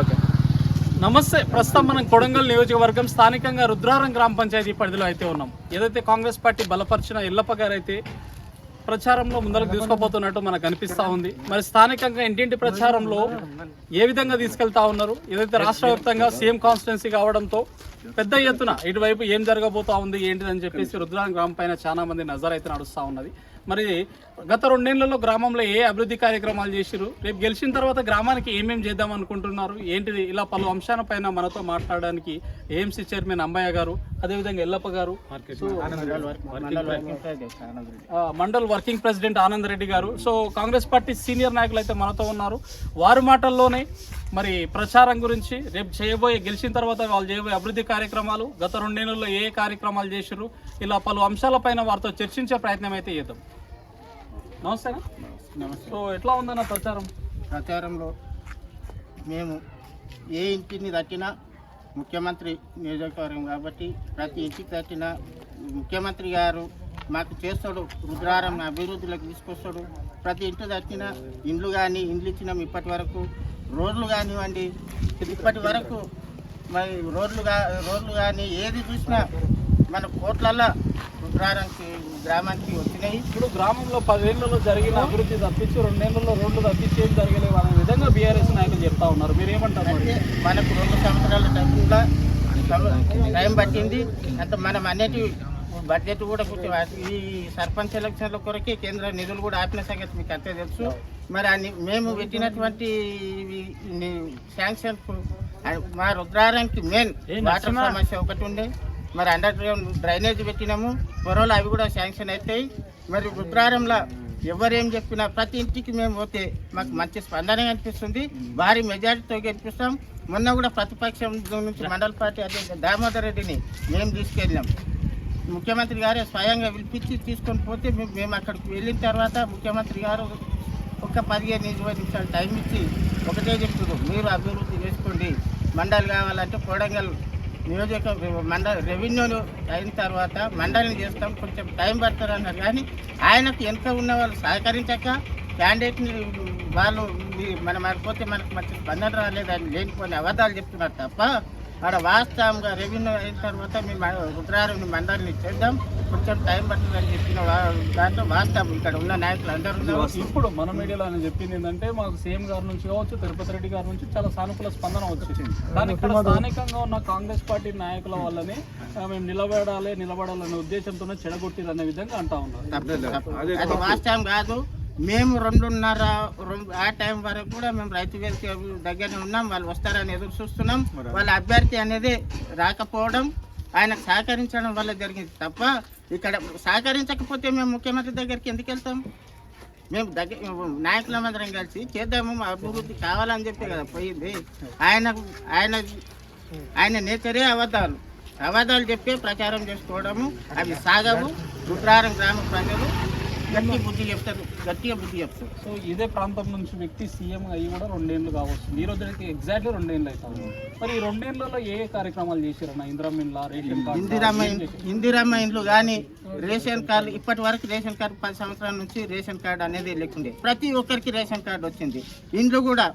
Okay. నమస్తే ప్రస్తుతం మనం కొడంగల్ నియోజకవర్గం స్థానికంగా రుద్రారం గ్రామ పంచాయతీ పరిధిలో అయితే ఉన్నాం. ఏదైతే కాంగ్రెస్ పార్టీ బలపరిచిన ఇల్లప్ప గారు అయితే ప్రచారంలో ముందరకు తీసుకోబోతున్నట్టు మనకు అనిపిస్తూ ఉంది. మరి స్థానికంగా ఇంటింటి ప్రచారంలో ఏ విధంగా తీసుకెళ్తా ఉన్నారు? ఏదైతే రాష్ట్ర వ్యాప్తంగా సీఎం కాన్స్టిట్యున్సీ కావడంతో పెద్ద ఎత్తున ఇటువైపు ఏం జరగబోతా ఉంది ఏంటిదని చెప్పేసి రుద్రారం గ్రామం పైన చాలా మంది నజర్ అయితే నడుస్తూ ఉన్నది. మరి గత రెండేళ్ళలో గ్రామంలో ఏ అభివృద్ధి కార్యక్రమాలు చేసిరు రేపు గెలిచిన తర్వాత గ్రామానికి ఏమేం చేద్దాం అనుకుంటున్నారు? ఏంటిది? ఇలా పలు అంశాల పైన మనతో మాట్లాడడానికి ఏఎంసీ చైర్మన్ అంబయ్య గారు అదేవిధంగా ఎల్లప్ప గారు మండల్ వర్కింగ్ ప్రెసిడెంట్ ఆనంద్ రెడ్డి. గారు. సో కాంగ్రెస్ పార్టీ సీనియర్ నాయకులు అయితే మనతో ఉన్నారు. వారి మాటల్లోనే మరి ప్రచారం గురించి రేపు చేయబోయే గెలిచిన తర్వాత వాళ్ళు చేయబోయే అభివృద్ధి కార్యక్రమాలు గత రెండేళ్ళలో ఏ ఏ కార్యక్రమాలు చేశారు ఇలా పలు అంశాలపైన వారితో చర్చించే ప్రయత్నం అయితే చేద్దాం. నమస్తే నమస్తే. సో ఎట్లా ఉందన్న ప్రచారం? ప్రచారంలో మేము ఏ ఇంటిని తట్టినా ముఖ్యమంత్రి నియోజకవర్గం కాబట్టి ప్రతి ఇంటికి తట్టిన ముఖ్యమంత్రి గారు మాకు చేస్తాడు రుద్రారం అభివృద్ధిలోకి తీసుకొస్తాడు. ప్రతి ఇంటి తట్టిన ఇండ్లు కానీ ఇండ్లు ఇచ్చినాం ఇప్పటి వరకు. రోడ్లు కానివ్వండి ఇప్పటి వరకు మరి రోడ్లు కా రోడ్లు కానీ ఏది చూసినా మన కోట్లల్లో రుద్రారానికి గ్రామానికి వచ్చినాయి. ఇప్పుడు గ్రామంలో పదేళ్ళలో జరిగిన అభివృద్ధి తప్పించి రెండేళ్ళలో రోడ్లు తప్పించి ఏం జరగలేవు అనే విధంగా బీఆర్ఎస్ నాయకులు చెప్తా ఉన్నారు. మీరు? ఏమంటారు మనకు రెండు సంవత్సరాల టైంలో టైం పట్టింది. అంత మనం అన్నిటి బడ్జెట్ కూడా కొంచెం ఈ సర్పంచ్ ఎలక్షన్ల కొరకే కేంద్ర నిధులు కూడా ఆపిన సంగతి మీకు అంతే తెలుసు. మరి అన్ని మేము పెట్టినటువంటి శాంక్షన్ మా రుద్రారానికి మెయిన్ వాటర్ సమస్య ఒకటి ఉండే. మరి అండర్ గ్రౌండ్ డ్రైనేజ్ పెట్టినాము. త్వరలో అవి కూడా శాంక్షన్ అవుతాయి మరి ఉత్తరారంలో ఎవరేం చెప్పినా ప్రతి ఇంటికి మేము పోతే మాకు మంచి స్పందన కనిపిస్తుంది. భారీ మెజారిటీతో గెలిపిస్తాం. మొన్న కూడా ప్రతిపక్షం నుంచి మండల పార్టీ అధ్యక్షుడు దామోదర్ రెడ్డిని మేము తీసుకెళ్ళాం ముఖ్యమంత్రి గారే స్వయంగా పిలిపించి తీసుకొని పోతే మేము మేము అక్కడికి వెళ్ళిన తర్వాత ముఖ్యమంత్రి గారు ఒక పదిహేను ఇరవై నిమిషాలు టైం ఇచ్చి ఒకటే చెప్తున్నారు. మీరు అభివృద్ధి చేసుకోండి. మండలి కావాలంటే కోడంగల్ నియోజక మండల రెవెన్యూలు అయిన తర్వాత మండలిని చేస్తాం. కొంచెం టైం పడతారు అన్నారు కానీ ఆయనకు ఎంత ఉన్న వాళ్ళు సహకరించక క్యాండిడేట్ని వాళ్ళు మనం ఆడిపోతే మనకు మంచి స్పందన రాలేదని లేనిపోయిన అబద్ధాలు చెప్తున్నారు తప్ప ఆడ వాస్తవంగా రెవెన్యూ అయిన తర్వాత మేము రుద్రారం మండలిని చేద్దాం. కొంచెం టైం పడుతుందని చెప్పిన దాంట్లో వాస్తవం ఇక్కడ ఉన్న నాయకులు అందరూ. ఇప్పుడు మన మీడియాలో ఆయన చెప్పింది ఏంటంటే మాకు సీఎం గారి నుంచి కావచ్చు తిరుపతి రెడ్డి గారి నుంచి చాలా సానుకూల స్పందన వచ్చింది. కానీ ఇక్కడ స్థానికంగా ఉన్న కాంగ్రెస్ పార్టీ నాయకుల వల్లనే మేము నిలబడాలి నిలబడాలనే ఉద్దేశంతోనే చెడగొట్టిరు అనే విధంగా అంటా ఉన్నారు. అది వాస్తవం కాదు. మేము రెండున్నర రెండు ఆ టైం వరకు కూడా మేము రైతు వేదిక దగ్గరనే ఉన్నాం. వాళ్ళు వస్తారని ఎదురు చూస్తున్నాం. వాళ్ళ అభ్యర్థి అనేది రాకపోవడం ఆయనకు సహకరించడం వల్ల జరిగింది తప్ప ఇక్కడ సహకరించకపోతే మేము ముఖ్యమంత్రి దగ్గరికి ఎందుకు వెళ్తాం? మేము దగ్గర నాయకులందరం కలిసి చేద్దాము మా అభివృద్ధి కావాలని చెప్పి కదా పోయింది. ఆయన ఆయన ఆయన నేచరే అబద్ధాలు అబద్ధాలు చెప్పి ప్రచారం చేసుకోవడము అవి సాగవు. రుద్రారం గ్రామ ప్రజలు గట్టి బుద్ధి చెప్తారు గట్టిగా బుద్ధి చెప్తారు. సో ఇదే ప్రాంతం నుంచి వ్యక్తి సీఎం అయ్యి కూడా రెండేళ్ళు కావచ్చు. ఈ రోజుకి ఎగ్జాక్ట్లీ రెండేళ్ళు అవుతాము మరి ఈ రెండేళ్ళలో ఏ ఏ కార్యక్రమాలు చేశారన్న ఇందిరమ్మ ఇండ్ల రేషన్ కార్డు ఇందిరమ్మ ఇండ్లు కానీ రేషన్ కార్డు ఇప్పటి వరకు రేషన్ కార్డు పది సంవత్సరాల నుంచి రేషన్ కార్డు అనేది లేకుండే. ప్రతి ఒక్కరికి రేషన్ కార్డు వచ్చింది. ఇండ్లు కూడా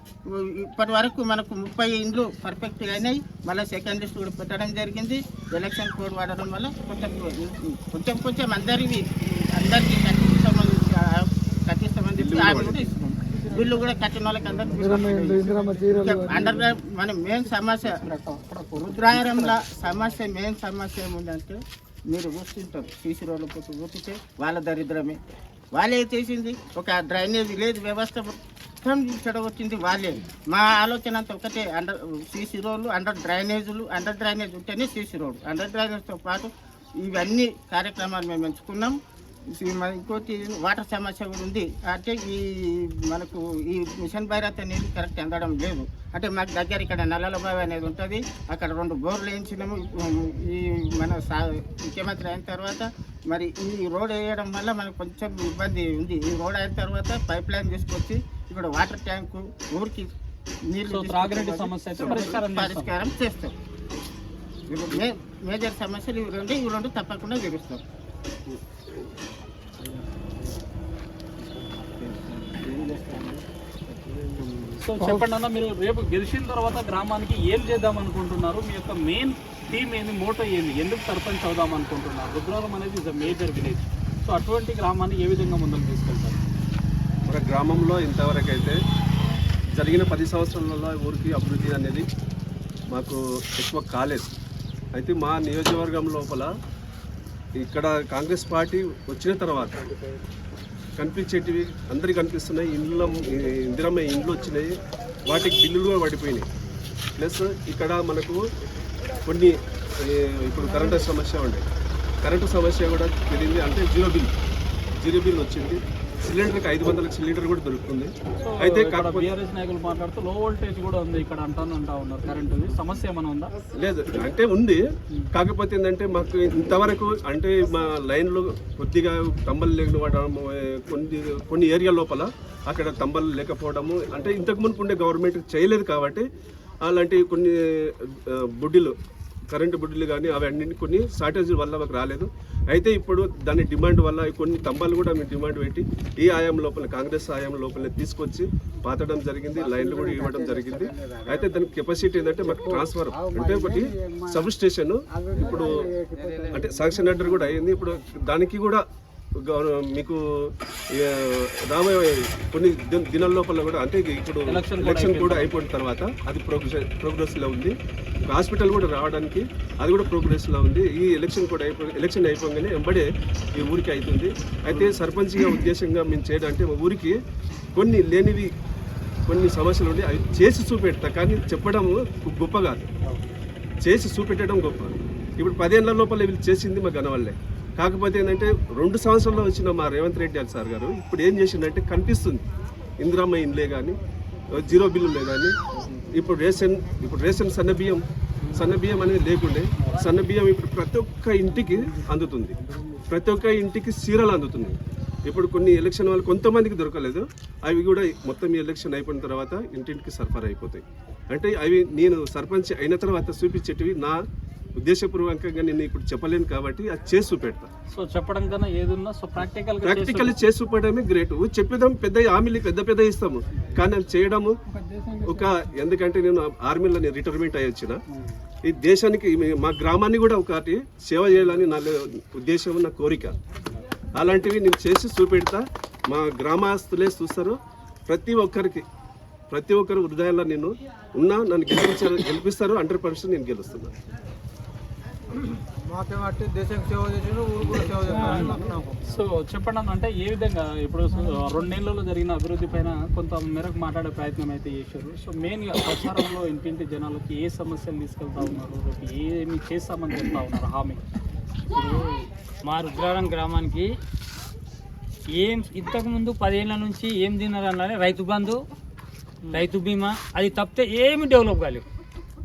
ఇప్పటి వరకు మనకు ముప్పై ఇండ్లు పర్ఫెక్ట్గా అయినాయి. మళ్ళీ సెకండ్ లిస్ట్ కూడా పెట్టడం జరిగింది. ఎలక్షన్ కోడ్ వాడడం వల్ల కొంచెం కొంచెం కొంచెం అందరివి అందరికీ కట్టిస్తామని కట్టిస్తామని చెప్పి ఆమె కూడా ఇస్తున్నాం బిల్లు కూడా కట్టిన వాళ్ళకి గ్రౌండ్ మన మెయిన్ సమస్య రుద్రారంలో సమస్య మెయిన్ సమస్య ఏముందంటే మీరు చూస్తుంటారు సీసీ రోడ్ల పోతే ఊపితే వాళ్ళ దరిద్రమే. వాళ్ళే చేసింది. ఒక డ్రైనేజ్ లేదు వ్యవస్థ మొత్తం చెడగొచ్చింది వాళ్ళే. మా ఆలోచన అంతా ఒకటే అండర్ సీసీ రోడ్లు అండర్ డ్రైనేజీలు అండర్ డ్రైనేజ్ ఉంటేనే సీసీ రోడ్ అండర్ డ్రైనేజ్తో పాటు ఇవన్నీ కార్యక్రమాలు మేము ఎంచుకున్నాం. ఇంకోటి వాటర్ సమస్య కూడా ఉంది. అంటే ఈ మనకు ఈ మిషన్ భైరత్ అనేది కరెక్ట్ అందడం లేదు. అంటే మాకు దగ్గర ఇక్కడ నల్లల బావి అనేది ఉంటుంది. అక్కడ రెండు బోర్లు వేయించినాము. ఈ మన సా ముఖ్యమంత్రి అయిన తర్వాత మరి ఈ రోడ్ వేయడం వల్ల మనకు కొంచెం ఇబ్బంది ఉంది. ఈ రోడ్ అయిన తర్వాత పైప్ లైన్ తీసుకొచ్చి ఇక్కడ వాటర్ ట్యాంకు ఊరికి నీళ్ళు పరిష్కారం చేస్తాం. మేజర్ సమస్యలు ఇవి రెండు ఇవి రెండు తప్పకుండా తీరుస్తాం సో చెప్పండి అన్న మీరు రేపు గెలిచిన తర్వాత గ్రామానికి ఏం చేద్దాం అనుకుంటున్నారు మీ యొక్క మెయిన్ థీమ్ ఏంది మోటో ఏంది? ఎందుకు సర్పంచ్ అవుదాం అనుకుంటున్నారు రుద్రాలం అనేది is a major village so అటువంటి గ్రామాన్ని ఏ విధంగా ముందుకు తీసుకెళ్తారు? మన గ్రామంలో ఇంతవరకు అయితే జరిగిన పది సంవత్సరాలలో ఊరికి అభివృద్ధి అనేది మాకు ఎక్కువ కాలేదు. అయితే మా నియోజకవర్గం లోపల ఇక్కడ కాంగ్రెస్ పార్టీ వచ్చిన తర్వాత కనిపించేటివి అందరికీ కనిపిస్తున్నాయి. ఇండ్ల ఇందిరమ్మ ఇండ్లు వచ్చినాయి. వాటికి బిల్లులు కూడా పడిపోయినాయి. ప్లస్ ఇక్కడ మనకు కొన్ని ఇప్పుడు కరెంటు సమస్య ఉండే. కరెంటు సమస్య కూడా తెలియంది. అంటే జీరో బిల్. జీరో బిల్ వచ్చింది. సిలిండర్కి ఐదు వందల సిలిండర్ కూడా దొరుకుతుంది. అయితే బీఆర్ఎస్ నాయకులు మాట్లాడుతూ లో వోల్టేజ్ కూడా ఉంది ఇక్కడ అంటాను అంటా ఉన్నారు. కరెంటు సమస్య ఏమైనా ఉందా? లేదు అంటే ఉంది. కాకపోతే ఏంటంటే మాకు ఇంతవరకు అంటే మా లైన్లో కొద్దిగా తంబలు లేకపోవడం కొన్ని కొన్ని ఏరియా లోపల అక్కడ తంబలు లేకపోవడము అంటే ఇంతకు మునుపు ఉండే గవర్నమెంట్ చేయలేదు కాబట్టి అలాంటి కొన్ని బుడ్డిలు కరెంటు బుడ్లు కానీ అవన్నీ కొన్ని షార్టేజ్ వల్ల మాకు రాలేదు. అయితే ఇప్పుడు దాని డిమాండ్ వల్ల కొన్ని తంబాలు కూడా మేము డిమాండ్ పెట్టి ఈ ఆయాం లోపల కాంగ్రెస్ ఆయాం లోపల తీసుకొచ్చి పాతడం జరిగింది లైన్లు కూడా ఇవ్వడం జరిగింది. అయితే దానికి కెపాసిటీ ఏంటంటే మాకు ట్రాన్స్ఫర్ అంటే ఒకటి సబ్ స్టేషన్. ఇప్పుడు అంటే శాంక్షన్ ఆర్డర్ కూడా అయ్యింది ఇప్పుడు దానికి కూడా మీకు రాబోయే కొన్ని దిన- దినాల లోపల కూడా అంటే ఇప్పుడు ఎలక్షన్ కూడా అయిపోయిన తర్వాత అది ప్రోగ్రెస్ ప్రోగ్రెస్లో ఉంది. హాస్పిటల్ కూడా రావడానికి అది కూడా ప్రోగ్రెస్లో ఉంది. ఈ ఎలక్షన్ కూడా అయిపో ఎలక్షన్ అయిపోగానే వెంబడే ఈ ఊరికి అవుతుంది. అయితే సర్పంచ్గా ఉద్దేశంగా మేము చేయడం అంటే మా ఊరికి కొన్ని లేనివి కొన్ని సమస్యలు ఉండి అవి చేసి చూపెడతా. కానీ చెప్పడం గొప్ప కాదు. చేసి చూపెట్టడం గొప్ప. ఇప్పుడు పదేళ్ళ లోపల వీళ్ళు చేసింది మా గనవల్లే కాకపోతే ఏంటంటే రెండు సంవత్సరాల్లో వచ్చిన మా రేవంత్ రెడ్డి గారు సార్ గారు ఇప్పుడు ఏం చేసిందంటే కనిపిస్తుంది. ఇందిరామ్మ ఇండ్లే కానీ జీరో బిల్లులే కానీ ఇప్పుడు రేషన్ ఇప్పుడు రేషన్ సన్న బియ్యం సన్న బియ్యం అనేది లేకుండే సన్న బియ్యం ఇప్పుడు ప్రతి ఒక్క ఇంటికి అందుతుంది. ప్రతి ఒక్క ఇంటికి సీరలు అందుతుంది ఇప్పుడు కొన్ని ఎలక్షన్ వాళ్ళు కొంతమందికి దొరకలేదు. అవి కూడా మొత్తం ఈ ఎలక్షన్ అయిపోయిన తర్వాత ఇంటింటికి సరఫరా అయిపోతాయి. అంటే అవి నేను సర్పంచ్ అయిన తర్వాత చూపించేటివి నా ఉద్దేశపూర్వకంగా నేను ఇప్పుడు చెప్పలేను కాబట్టి అది చేసి చూపెడతా. సో చెప్పడం కన్నా ఏదున్నా సో ప్రాక్టికల్ ప్రాక్టికల్ చేసి చూపడమే గ్రేట్ చెప్పేదాం పెద్ద హామీలు పెద్ద పెద్ద ఇస్తాము. కానీ అది చేయడము ఒక ఎందుకంటే నేను ఆర్మీలో నేను రిటైర్మెంట్ అయ్యి వచ్చిన. ఈ దేశానికి మీ- మా గ్రామాన్ని కూడా ఒకటి సేవ చేయాలని నా ఉద్దేశం నా కోరిక. అలాంటివి నేను చేసి చూపెడతా. మా గ్రామస్తులే చూస్తారు. ప్రతి ఒక్కరికి ప్రతి ఒక్కరు హృదయాల్లో నేను ఉన్నా నన్ను గెలిపించారు గెలిపిస్తారు హండ్రెడ్ పర్సెంట్ నేను గెలుస్తున్నాను సో చెప్పండి అన్న అంటే ఏ విధంగా ఇప్పుడు రెండేళ్ళలో జరిగిన అభివృద్ధి పైన కొంత మేరకు మాట్లాడే ప్రయత్నం అయితే చేశారు. సో మెయిన్ ప్రచారంలో ఇంటింటి జనాలకి ఏ సమస్యలు తీసుకెళ్తా ఉన్నారు? ఏమి చేస్తామని చెప్తా ఉన్నారు హామీ? ఇప్పుడు మా రుద్రారం గ్రామానికి ఏం ఇంతకుముందు పదేళ్ళ నుంచి ఏం తిన్నారన్నారే రైతు బంధు రైతు బీమా అది తప్పితే ఏమి డెవలప్ కాలేవు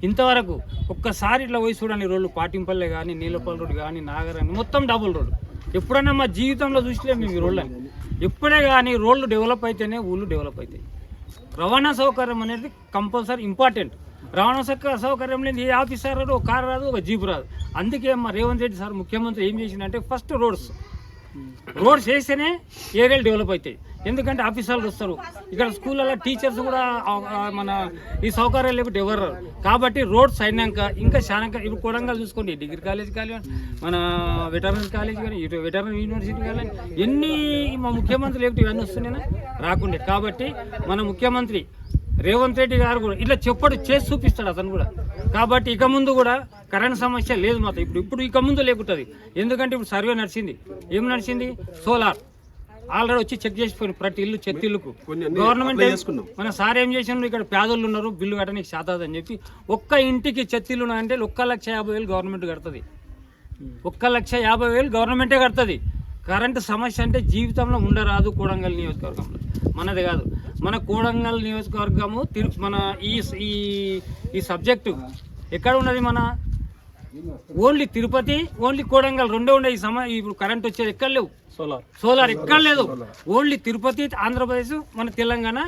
ఇంతవరకు ఒక్కసారి ఇట్లా పోయి చూడండి రోడ్లు పాటింపల్లె కానీ నీలపల్లి రోడ్డు కానీ నాగరాని మొత్తం డబుల్ రోడ్డు ఎప్పుడైనా మా జీవితంలో చూసలే మేము ఈ రోడ్లని. ఎప్పుడే కానీ రోడ్లు డెవలప్ అయితేనే ఊళ్ళు డెవలప్ అవుతాయి రవాణా సౌకర్యం అనేది కంపల్సరీ ఇంపార్టెంట్ రవాణా సౌక సౌకర్యం లేదు ఏ ఆఫీసర్ రాదు ఒక కారు రాదు ఒక జీప్ రాదు. అందుకే మా రేవంత్ రెడ్డి సార్ ముఖ్యమంత్రి ఏం చేసిందంటే ఫస్ట్ రోడ్స్ రోడ్స్ వేస్తేనే ఏరియాలు డెవలప్ అవుతాయి ఎందుకంటే ఆఫీసర్లు వస్తారు. ఇక్కడ స్కూళ్ళలో టీచర్స్ కూడా మన ఈ సౌకర్యాలు లేకపోతే ఎవరు కాబట్టి రోడ్స్ అయినాక ఇంకా చాలా ఇప్పుడు కొడంగల్ చూసుకోండి. డిగ్రీ కాలేజ్ కానీ మన వెటర్నరీ కాలేజ్ కానీ ఇటు వెటర్నరీ యూనివర్సిటీ కానీ ఎన్ని మా ముఖ్యమంత్రి లేకపోతే ఇవన్నీ వస్తున్నాయి? రాకుండే. కాబట్టి మన ముఖ్యమంత్రి రేవంత్ రెడ్డి గారు కూడా ఇట్లా చెప్పడు చేసి చూపిస్తాడు అతను కూడా. కాబట్టి ఇక ముందు కూడా కరెంట్ సమస్య లేదు మాత్రం. ఇప్పుడు ఇప్పుడు ఇక ముందు లేకుంటుంది. ఎందుకంటే ఇప్పుడు సర్వే నడిచింది. ఏం నడిచింది? సోలార్. ఆల్రెడీ వచ్చి చెక్ చేసిపోయింది ప్రతి ఇల్లు చెత్త ఇల్లుకు. గవర్నమెంట్. మన సార్ ఏం చేసిండ్రు ఇక్కడ పేదోళ్ళు ఉన్నారు బిల్లు కట్టడానికి శాతాది అని చెప్పి ఒక్క ఇంటికి చెత్త ఇల్లు అంటే ఒక్క లక్ష యాభై వేలు గవర్నమెంట్ కడుతుంది. ఒక్క లక్ష యాభై వేలు గవర్నమెంటే కడుతుంది. కరెంటు సమస్య అంటే జీవితంలో ఉండరాదు కోడంగల్ నియోజకవర్గంలో మనది కాదు. మన కోడంగల్ నియోజకవర్గము తిరు మన ఈ ఈ ఈ సబ్జెక్టు ఎక్కడ ఉన్నది మన ఓన్లీ తిరుపతి ఓన్లీ కోడంగల్ రెండే ఉండే ఈ సమ ఇప్పుడు కరెంట్ వచ్చేది ఎక్కడ లేవు? సోలార్ సోలార్ ఎక్కడ లేదు. ఓన్లీ తిరుపతి ఆంధ్రప్రదేశ్ మన తెలంగాణ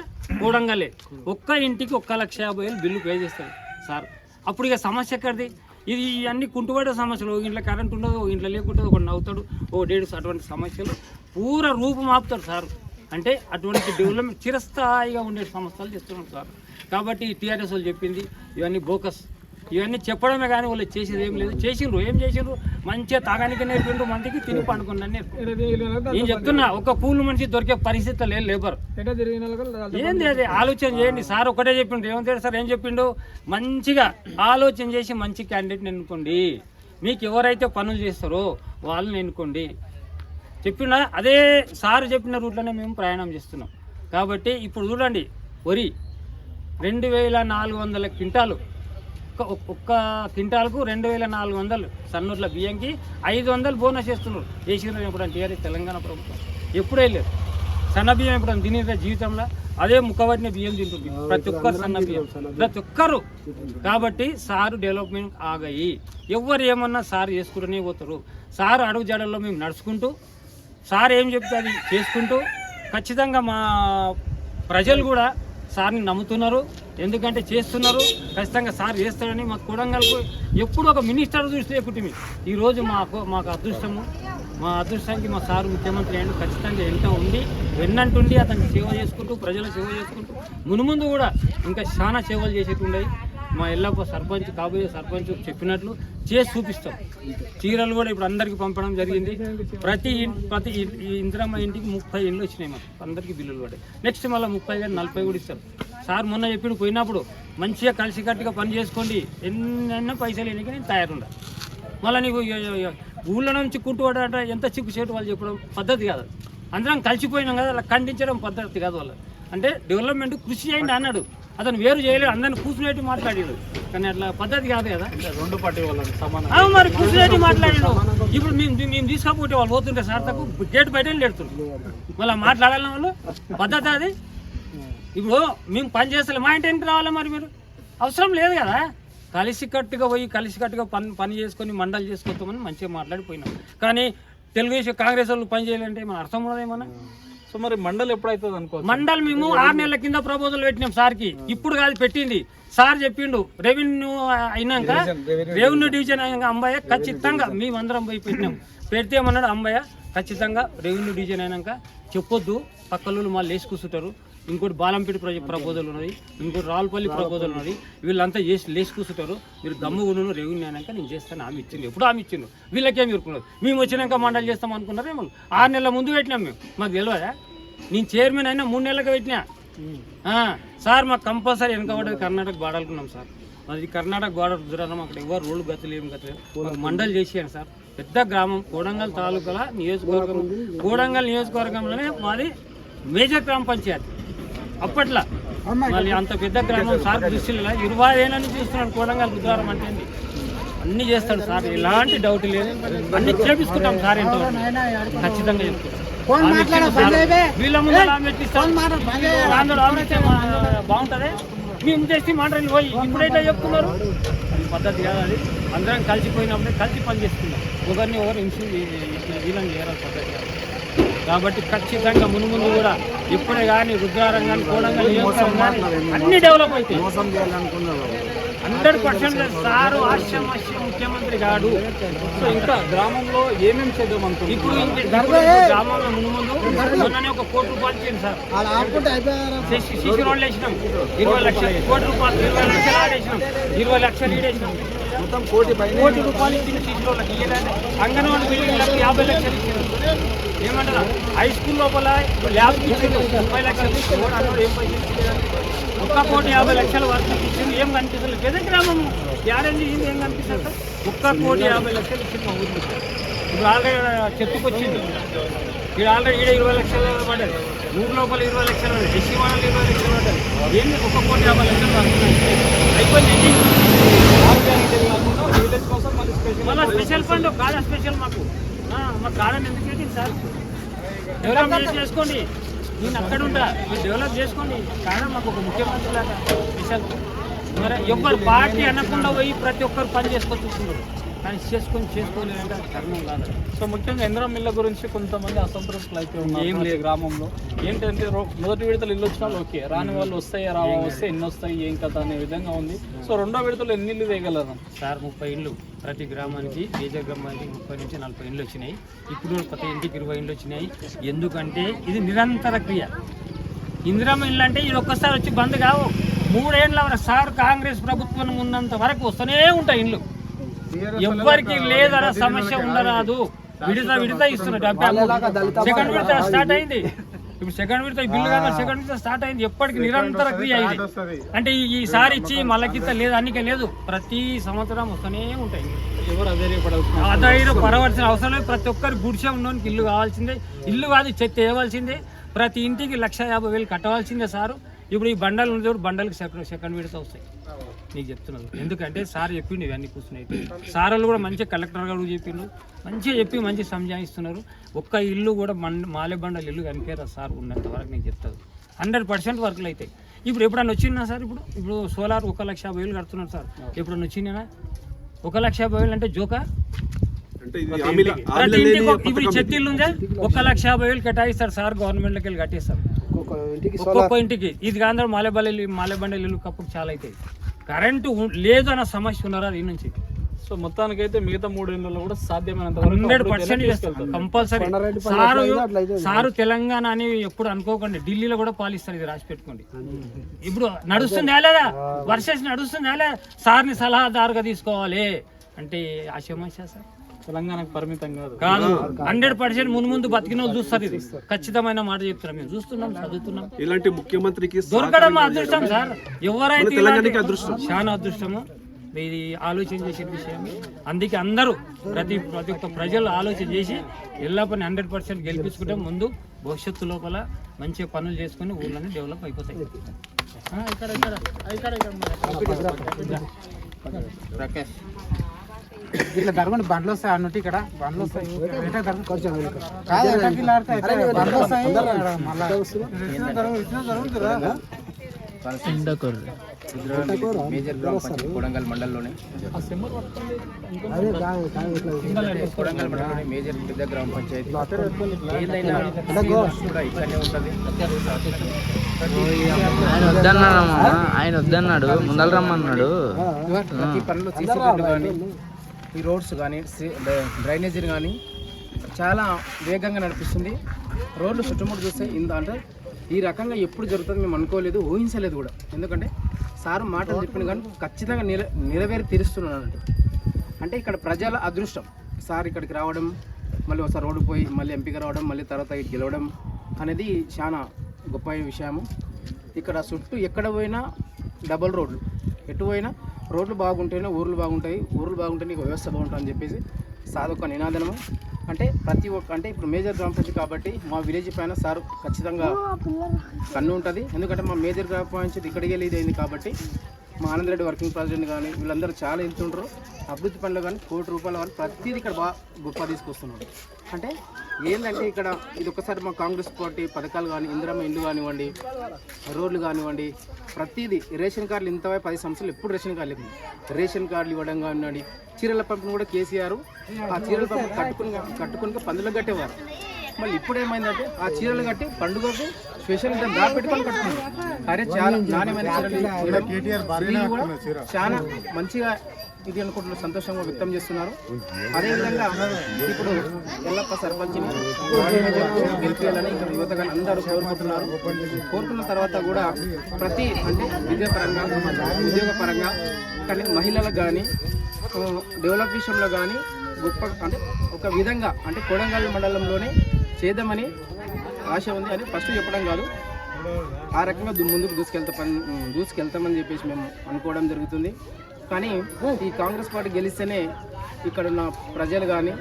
కోడంగలే. ఒక్క ఇంటికి ఒక్క లక్ష యాభై వేలు బిల్లు పే చేస్తారు సార్. అప్పుడు ఇక సమస్య ఎక్కడిది? ఇది అన్ని కుంటుపడే సమస్యలు. ఒక ఇంట్లో కరెంట్ ఉండదు ఒక ఇంట్లో లేకుంటుంది ఒక నవ్వుతాడు ఓ డేడు అటువంటి సమస్యలు పూర రూపం ఆపుతాడు సార్. అంటే అటువంటి డెవలప్మెంట్ చిరస్థాయిగా ఉండే సంస్థలు చేస్తున్నాం సార్. కాబట్టి టీఆర్ఎస్ వాళ్ళు చెప్పింది ఇవన్నీ బోకస్ ఇవన్నీ చెప్పడమే కానీ వాళ్ళు చేసేది ఏం లేదు. చేసిండ్రు. ఏం చేసిండ్రు? మంచిగా తాగానికి నేర్పిండ్రు మందికి తిని పండుకున్నా నేను. చెప్తున్నా? ఒక కూలి మనిషి దొరికే పరిస్థితి లేదు లేబర్. ఏంది అది? ఆలోచన చేయండి. సార్ ఒకటే చెప్పిండు రేవంత్ రెడ్డి సార్ ఏం చెప్పిండు? మంచిగా ఆలోచన చేసి మంచి క్యాండిడేట్ని ఎన్నుకోండి. మీకు ఎవరైతే పనులు చేస్తారో వాళ్ళని ఎన్నుకోండి. చెప్పిన అదే సార్ చెప్పిన రూట్లోనే మేము ప్రయాణం చేస్తున్నాం. కాబట్టి ఇప్పుడు చూడండి వరి రెండు వేల నాలుగు వందల క్వింటాలు ఒక్క ఒక్క క్వింటాల్కు రెండు వేల నాలుగు వందలు సన్నూట్ల బియ్యంకి ఐదు వందలు బోనస్ చేస్తున్నారు. చేసిన ఎప్పుడు అంటే తెలంగాణ ప్రభుత్వం. ఎప్పుడే లేదు. సన్న బియ్యం ఎప్పుడు తినేదే జీవితంలో అదే ముక్కబట్టిన బియ్యం తింటుంది. ప్రతి ఒక్కరు సన్న బియ్యం. ప్రతి ఒక్కరు. కాబట్టి సారు డెవలప్మెంట్ ఆగాయి. ఎవరు ఏమన్నా సార్ చేసుకుంటూనే పోతారు. సార్ అడుగు జాడల్లో మేము నడుచుకుంటూ సార్ ఏం చెప్తే అది చేసుకుంటూ ఖచ్చితంగా మా ప్రజలు కూడా సార్ని నమ్ముతున్నారు. ఎందుకంటే చేస్తున్నారు. ఖచ్చితంగా సార్ చేస్తాడని మా కొడంగల్కు ఎప్పుడు ఒక మినిస్టర్ చూస్తే కుటుంబి. ఈరోజు మాకు మాకు అదృష్టము. మా అదృష్టానికి మా సార్ ముఖ్యమంత్రి అయిన ఖచ్చితంగా ఎంత ఉండి వెన్నంటుండి అతనికి సేవ చేసుకుంటూ ప్రజల సేవ చేసుకుంటూ మునుముందు కూడా ఇంకా చాలా సేవలు చేసేటుండయి మా ఎల్లప్ప సర్పంచ్ కాబోయే సర్పంచ్ చెప్పినట్లు చేసి చూపిస్తాం. చీరలు కూడా ఇప్పుడు అందరికి పంపడం జరిగింది. ప్రతి ప్రతి ఇందిరమ్మ ఇంటికి ముప్పై ఇళ్ళు వచ్చినాయి మాకు. అందరికీ బిల్లులు పడ్డాయి. నెక్స్ట్ మళ్ళీ ముప్పై కానీ నలభై కూడా ఇస్తాం సార్ మొన్న చెప్పిన పోయినప్పుడు మంచిగా కలిసికట్టుగా పని చేసుకోండి. ఎన్నైనా పైసలు ఎన్నిక నేను తయారుండా. మళ్ళీ నీకు ఊళ్ళో నుంచి కుంటుపడ ఎంత చిక్కు చేటు వాళ్ళు చెప్పడం పద్ధతి కాదు. అందరం కలిసిపోయినాం కదా అలా ఖండించడం పద్ధతి కాదు వాళ్ళు అంటే డెవలప్మెంట్ కృషి చేయండి అన్నాడు. అతను వేరు చేయలేదు అందరిని కూర్చునేట్టు మాట్లాడాడు. కానీ అట్లా పద్ధతి కాదు కదా. రెండు పార్టీ అవును మరి కూర్చునేట్టు మాట్లాడాడు. ఇప్పుడు మేము మేము తీసుకపోతే వాళ్ళు పోతుంటే సార్ తక్కువ గేట్ బయట లేడుతుండ్రు మళ్ళీ మాట్లాడాలి వాళ్ళు పద్ధతి అది. ఇప్పుడు మేము పని చేస్తలే మా ఇంటి ఎందుకు రావాలి మరి మీరు? అవసరం లేదు కదా. కలిసికట్టుగా పోయి కలిసికట్టుగా పని పని చేసుకొని మండలి చేసుకొస్తామని మంచిగా మాట్లాడిపోయినాం. కానీ తెలుగుదేశం కాంగ్రెస్ వాళ్ళు పని చేయాలంటే మన అర్థం ఉన్నదేమన్నా? సో మరి మండలి ఎప్పుడైతుంది అనుకో మండల్ మేము ఆరు నెలల కింద ప్రపోజల్ పెట్టినాం సార్కి. ఇప్పుడు కాదు పెట్టింది. సార్ చెప్పిండు రెవెన్యూ అయినాక రెవెన్యూ డివిజన్ అయినాక అంబయ్య ఖచ్చితంగా మేమందరం పోయి పెట్టినాం. పెడితే ఏమన్నాడు? అంబయ్య ఖచ్చితంగా రెవెన్యూ డివిజన్ అయినాక చెప్పొద్దు. పక్కలు మళ్ళీ కూర్చుంటారు ఇంకోటి బాలంపేట ప్రపోజల్ ఉన్నది ఇంకోటి రావులపల్లి ప్రపోజల్ ఉన్నది. వీళ్ళంతా చేసి లేచి కూర్చుంటారు. మీరు గమ్ముగును రెవెన్యూ అయినాక నేను చేస్తాను ఆమె ఇచ్చింది ఎప్పుడు ఆమె ఇచ్చిండు వీళ్ళకేం ఇరుకున్నారు మేము వచ్చినాక మండలి చేస్తాం అనుకున్నారేమో ఆరు నెలల ముందు పెట్టినాం మేము. మాకు తెలియదా? నేను చైర్మన్ అయినా మూడు నెలలకు పెట్టినా. ఆ, సార్ మాకు కంపల్సరీ వెనకబడి కర్ణాటక బాడాలనుకున్నాం సార్. అది కర్ణాటక బార్డర్ దురానం అక్కడ ఎవరు రోడ్లు గతులు ఏం గతులు మాకు మండలి చేసాను సార్. పెద్ద గ్రామం కోడంగల్ తాలూకాల నియోజకవర్గం కోడంగల్ నియోజకవర్గంలోనే మాది మేజర్ గ్రామ పంచాయతీ అప్పట్లో మళ్ళీ అంత పెద్ద గ్రామం సార్ దృష్టిలో ఇరవై ఏళ్ళ నుంచి చూస్తున్నాడు కోడంగల్ రుద్రారం అంటే? అన్ని చేస్తాడు సార్ ఎలాంటి డౌట్ లేదు అన్ని చేపించుకుంటాం సార్ ఎంతో ఖచ్చితంగా వీళ్ళ ముందు పెట్టిస్తాం బాగుంటది మేము చేసి మాటలు పోయి ఇప్పుడైతే చెప్తున్నారు అది పద్ధతి కాదు అది అందరం కలిసిపోయినప్పుడే కలిసి పని ఒకరిని ఒకరు హింసి వీళ్ళని చేయాలి పద్ధతి కాదు కాబట్టి ఖచ్చితంగా మును ముందు కూడా ఇప్పుడే కానీ రుద్రారం కానీ కోడంగా నియోజకవర్గం కానీ అన్ని డెవలప్ అవుతాయి. హండ్రెడ్ పర్సెంట్ సారు ఆశ్యం ఆశ్యం ముఖ్యమంత్రి కాడు. సో ఇంకా గ్రామంలో ఏమేమి చేద్దాం అనుకుంటున్నారు? ఇప్పుడు గ్రామంలో మును ముందు మొన్ననే ఒక కోటి రూపాయలు ఇచ్చింది సార్. శిశు రోడ్లు వేసినాం. ఇరవై లక్షలు కోటి రూపాయలు ఇరవై లక్షలు ఆడేసినాం ఇరవై లక్షలు ఈడేసినాం మొత్తం కోటి కోటి రూపాయలు ఇచ్చిన శిశు రోడ్లకి. ఇయ్యడానికి అంగన్వాడీ బిల్డింగ్లకు యాభై లక్షలు ఇచ్చారు ఏమంటారా? హై స్కూల్ లోపల ల్యాబ్ ఇచ్చింది ముప్పై లక్షలు ఇచ్చింది ఏం పైసలు ఒక్క కోటి యాభై లక్షల వరకు ఇచ్చింది. ఏం కనిపిస్తుంది పెద్ద గ్రామము యాడండి ఏం ఏం కనిపిస్తుంది ఒక్క కోటి యాభై లక్షలు ఇచ్చింది మా ఊరికి ఇప్పుడు ఆల్రెడీ చెట్టుకొచ్చింది ఇక్కడ ఆల్రెడీ ఈడ ఇరవై లక్షలు పడ్డది. ఊరు లోపల ఇరవై లక్షలు పడ్డది. ఎస్సీ వాళ్ళకి ఇరవై లక్షలు పడ్డది. ఏంది ఒక్క కోటి యాభై లక్షలు అయిపోయింది మళ్ళీ స్పెషల్ ఫండ్ కాదా స్పెషల్ మాకు. మాకు కాదని ఎందుకు సార్ డెవలప్ చేసుకోండి. నేను అక్కడ ఉంటా. మీరు డెవలప్ చేసుకోండి. కాదా మాకు ఒక ముఖ్యమంత్రి లాగా స్పెషల్ మరి ఎవరు పార్టీ అనకుండా పోయి ప్రతి ఒక్కరు పని చేసుకొని చూస్తున్నారు కానీ చేసుకొని చేసుకోలేదంటే ధర్మం కాదు. సో ముఖ్యంగా ఇందిరా మిల్ల గురించి కొంతమంది అసంతృప్తులు అయితే ఉన్నారు. ఏం లేదు. గ్రామంలో. ఏంటంటే మొదటి విడతలు ఇల్లు వచ్చినా ఓకే. రాని వాళ్ళు వస్తాయి రావా వస్తే ఎన్ని వస్తాయి ఏం కథ అనే విధంగా ఉంది. సో రెండో విడతలు ఎన్ని ఇల్లు వేయగలరు? సార్ ముప్పై ఇండ్లు ప్రతి గ్రామానికి మేజర్ గ్రామానికి ముప్పై నుంచి నలభై ఇండ్లు వచ్చినాయి. ఇప్పుడు ప్రతి ఇంటికి ఇరవై ఇండ్లు వచ్చినాయి. ఎందుకంటే ఇది నిరంతర క్రియ. ఇందిరమ్మ ఇల్లు అంటే ఇది ఒక్కసారి వచ్చి బంద్ కావు. మూడేళ్ళ వరకు సార్ కాంగ్రెస్ ప్రభుత్వం ఉన్నంత వరకు వస్తూనే ఉంటాయి ఇండ్లు ఎవ్వరికి లేదన్న సమస్య ఉండరాదు. విడత విడత ఇస్తున్నారు. సెకండ్ విడత స్టార్ట్ అయింది. ఇప్పుడు సెకండ్ విడత బిల్లు కాదు సెకండ్ విడత స్టార్ట్ అయింది. ఎప్పటికి నిరంతర క్రియ ఇది. అంటే ఈ- ఈసారి ఇచ్చి మళ్ళకింత లేదు అన్నికే లేదు. ప్రతి సంవత్సరం వస్తూనే ఉంటాయి. ఎవరు అధైర్యపడాల్సిన ఆదాయం పరవలసిన అవసరం లేదు. ప్రతి ఒక్కరు గుడిసె ఉన్నోనికి ఇల్లు కావాల్సిందే. ఇల్లు కాదు చెత్త వేయవలసిందే. ప్రతి ఇంటికి లక్ష యాభై వేలు కట్టవలసిందే సారు. ఇప్పుడు ఈ బండలు ఉంది చూడు బండలకి సెకండ్ సెకండ్ విడత వస్తాయి. నీకు చెప్తున్నాను ఎందుకంటే సార్ చెప్పిండు ఇవన్నీ కూర్చున్నాయి. సార్లు కూడా మంచిగా కలెక్టర్ గారు చెప్పిండు. మంచిగా చెప్పి మంచి సంజాయిస్తున్నారు. ఒక్క ఇల్లు కూడా మండ మాలె బండలు ఇల్లు కనిపించారు సార్ ఉన్నంత వరకు నేను చెప్తాను. హండ్రెడ్ పర్సెంట్ వర్క్లు అవుతాయి ఇప్పుడు ఎప్పుడన్నా వచ్చిందా సార్ ఇప్పుడు? ఇప్పుడు సోలార్ ఒక లక్ష యాభై వేలు కడుతున్నారు సార్. ఎప్పుడన్నా వచ్చిందా ఒక లక్ష యాభై వేలు అంటే జోకా? ప్రతి ఇంటికి ఇప్పుడు. చెత్త ఇల్లు ఉందా? ఒక లక్ష యాభై వేలు కేటాయిస్తారు సార్ గవర్నమెంట్కి వెళ్ళి కట్టేస్తారు. ఒక్కొక్క ఇంటికి ఇది కాదు మాలేబల్లి మాలేబండలు ఇల్లు కప్పుకు చాలా అవుతాయి కరెంటు లేదు అన్న సమస్య ఉన్నారా దీని నుంచి? సో మొత్తానికైతే మిగతా మూడు ఇళ్ళలో కూడా సాధ్యమైనంత hundred percent. Compulsory. Sir sir Telangana అని ఎప్పుడు అనుకోకండి. ఢిల్లీలో కూడా పాలిస్తారు ఇది రాసి పెట్టుకోండి. ఇప్పుడు నడుస్తుందా లేదా? వర్షెస్ నడుస్తుందా లేదా? సార్ని సలహాదారుగా తీసుకోవాలి. అంటే ఆ సమస్య సార్ తెలంగాణకు పరిమితం కాదు. కాదు. హండ్రెడ్ పర్సెంట్ ముందు ముందు బతికిన వాళ్ళు చూస్తారు ఇది. ఖచ్చితమైన మాట చెప్తున్నాం మేము. చూస్తున్నాం చదువుతున్నాం. ఇలాంటి ముఖ్యమంత్రికి దొరకడం అదృష్టం సార్. ఎవరైతే తెలంగాణకి అదృష్టం. చాలా అదృష్టము. ఇది ఆలోచన చేసిన విషయం అందుకే అందరూ ప్రతి ప్రతి ఒక్క ప్రజలు ఆలోచన చేసి ఎల్లపని హండ్రెడ్ పర్సెంట్ గెలిపించుకుంటే ముందు భవిష్యత్తు లోపల మంచిగా పనులు చేసుకుని ఊళ్ళని డెవలప్ అయిపోతాయి. ఆ, ఇక్కడ ఇక్కడ ఇక్కడ ఇక్కడ. ప్రకాష్. ఇట్లా ధర్మని బండ్లు వస్తాయి అన్నట్టు ఇక్కడ. బండ్లు వస్తాయి. బండ్లు వస్తాయి. మేజర్ గ్రామ పంచాయతీ కొడంగల్ మండలంలోనే. కొడంగల్ మండలంలోనే మేజర్ పెద్ద గ్రామ పంచాయతీ. ఏదైనా కూడా ఇక్కడనే ఉంటుంది. ఆయన వద్దన్నాడు ఆయన వద్దన్నాడు. ముందర రమ్మన్నాడు. ప్రతి పనులు ఈ రోడ్స్ కానీ డ్రైనేజీని కానీ చాలా వేగంగా నడిపిస్తుంది. రోడ్లు చుట్టుముట్టు చూస్తే ఇంత అంటే ఈ రకంగా ఎప్పుడు జరుగుతుంది మేము అనుకోలేదు ఊహించలేదు కూడా. ఎందుకంటే సార్ మాటలు చెప్పిన కానీ ఖచ్చితంగా నిల నెరవేరి తీరుస్తున్నాడు అంటే ఇక్కడ ప్రజల అదృష్టం. సార్ ఇక్కడికి రావడం మళ్ళీ ఒకసారి రోడ్డు పోయి మళ్ళీ ఎంపిక రావడం మళ్ళీ తర్వాత ఇటు గెలవడం అనేది చాలా గొప్ప విషయము. ఇక్కడ చుట్టూ ఎక్కడ పోయినా డబల్ రోడ్లు. ఎటు పోయినా రోడ్లు బాగుంటేనే ఊర్లు బాగుంటాయి ఊర్లు బాగుంటే నీకు వ్యవస్థ బాగుంటుంది అని చెప్పేసి సాధొక నినాదనము అంటే ప్రతి ఒక్క అంటే ఇప్పుడు మేజర్ గ్రామ పంచాయతీ కాబట్టి మా విలేజ్ పైన సార్ ఖచ్చితంగా కన్ను ఉంటుంది. ఎందుకంటే మా మేజర్ గ్రామ పంచాయతీ ఇక్కడికి వెళ్ళి అయింది కాబట్టి మా ఆనందరెడ్డి వర్కింగ్ ప్రెసిడెంట్ కానీ వీళ్ళందరూ చాలా వెళ్తుంటారు అభివృద్ధి పనులు కానీ కోటి రూపాయల వాళ్ళు ప్రతిదీ ఇక్కడ బాగా గొప్ప తీసుకొస్తున్నారు. అంటే ఏంటంటే ఇక్కడ ఇది ఒకసారి మా కాంగ్రెస్ పార్టీ పథకాలు కానీ ఇందిరమ్మ ఇల్లు కానివ్వండి రోడ్లు కానివ్వండి ప్రతిదీ రేషన్ కార్డులు ఇంత పది సంవత్సరాలు ఎప్పుడు రేషన్ కార్డులు లేవు. రేషన్ కార్డులు ఇవ్వడం కానివ్వండి చీరల పంపిణీ కూడా కేసీఆర్ ఆ చీరల పంపిణీ కట్టుకుని కట్టుకుని పందులకు కట్టేవారు. మళ్ళీ ఇప్పుడు ఏమైందంటే ఆ చీరలు కట్టి పండుగకు స్పెషల్ దా పెట్టుకొని కట్టుకున్నారు. అరే చాలా నాణ్యమైన చీరలు ఇవ్వడం, కూడా చాలా మంచిగా ఇది అనుకుంటున్న సంతోషంగా వ్యక్తం చేస్తున్నారు. అదేవిధంగా ఇప్పుడు ఎల్లప్ప సర్పంచ్ని గెలిపించాలని ఇక్కడ యువతగా అందరూ కోరుకుంటున్నారు. కోరుకున్న తర్వాత కూడా ప్రతి అంటే విద్యాపరంగా ఉద్యోగ పరంగా కానీ మహిళలకు కానీ డెవలప్ విషయంలో కానీ గొప్ప అంటే ఒక విధంగా అంటే కొడంగల్ మండలంలోనే చేద్దామని ఆశ ఉంది అని ఫస్ట్ చెప్పడం కాదు. ఆ రకంగా ముందుకు దూసుకెళ్తా పని దూసుకెళ్తామని చెప్పేసి మేము అనుకోవడం జరుగుతుంది. కానీ ఈ కాంగ్రెస్ పార్టీ గెలిస్తేనే ఇక్కడ ఉన్న ప్రజలు కానీ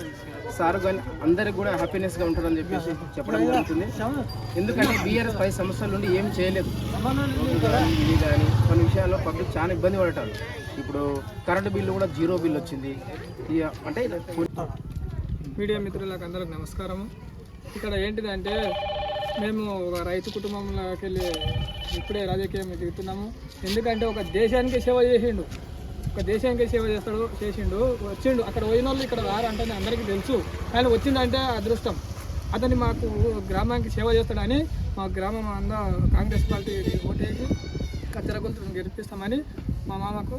సార్ కానీ అందరికి కూడా హ్యాపీనెస్గా ఉంటుందని చెప్పేసి చెప్పడం జరుగుతుంది. ఎందుకంటే బీఆర్ఎస్ పది సంవత్సరాల నుండి ఏం చేయలేదు. ఇది కానీ కొన్ని విషయాల్లో పబ్లిక్ చాలా ఇబ్బంది పడటారు ఇప్పుడు కరెంటు బిల్లు కూడా జీరో బిల్ వచ్చింది. ఇక అంటే మీడియా మిత్రులకు అందరికి నమస్కారం ఇక్కడ ఏంటిదంటే మేము ఒక రైతు కుటుంబంలోకి వెళ్ళి ఇప్పుడే రాజకీయం దిగుతున్నాము ఎందుకంటే ఒక దేశానికి సేవ చేసిండు. ఒక దేశానికి సేవ చేస్తాడు చేసిండు వచ్చిండు. అక్కడ పోయిన వాళ్ళు ఇక్కడ రారంటే అందరికీ తెలుసు. ఆయన వచ్చిందంటే అదృష్టం. అతన్ని మాకు గ్రామానికి సేవ చేస్తాడని మా గ్రామం అంతా కాంగ్రెస్ పార్టీ ఓటేసి కచ్చర గెలిపిస్తామని మా మామకు